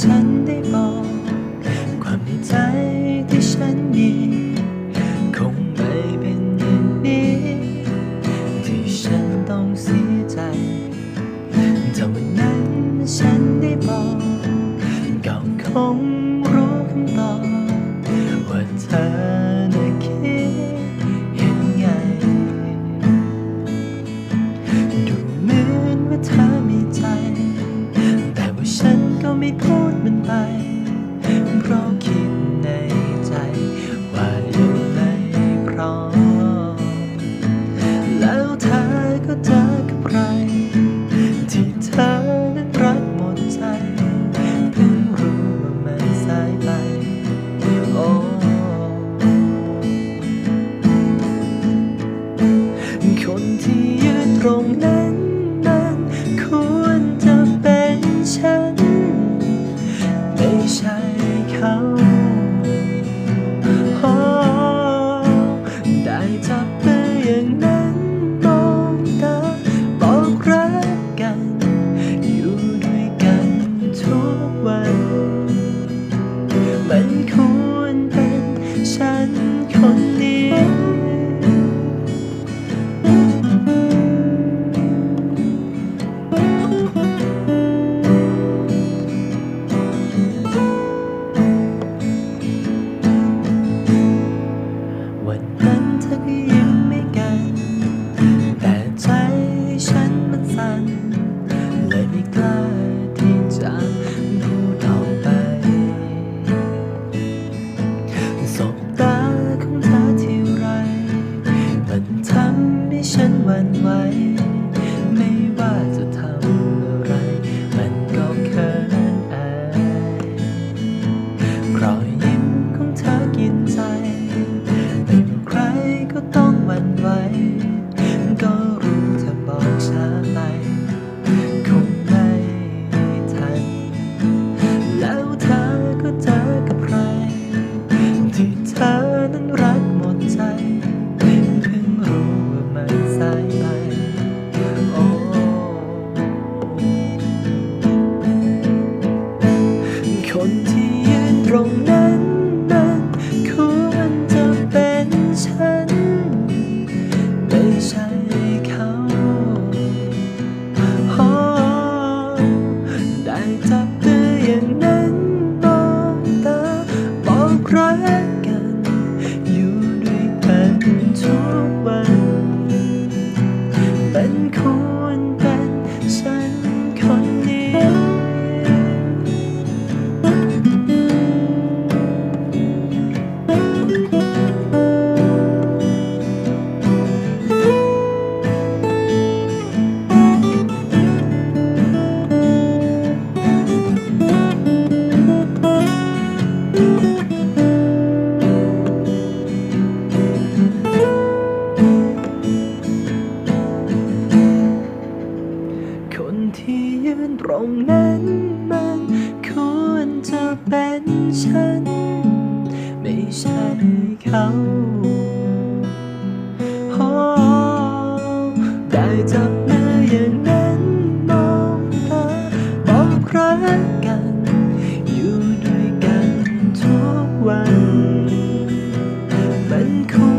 ฉันได้บอก ความในใจที่ฉันมี คงไม่เป็นอย่างนี้ ที่ฉันต้องเสียใจแต่วันนั้นฉันได้บอกก็คงรู้คำตอบว่าเธอ broken นคนนี้ วันนั้นเธอก็ยิ้ เป็นคุณเป็นฉัน ที่ยืนตรงนั้นมันควรจะเป็นฉัน ไม่ใช่เขาได้จับมืออย่างนั้นมองาบอกรักกัน อยู่ด้วยกันทุกวัน มันควร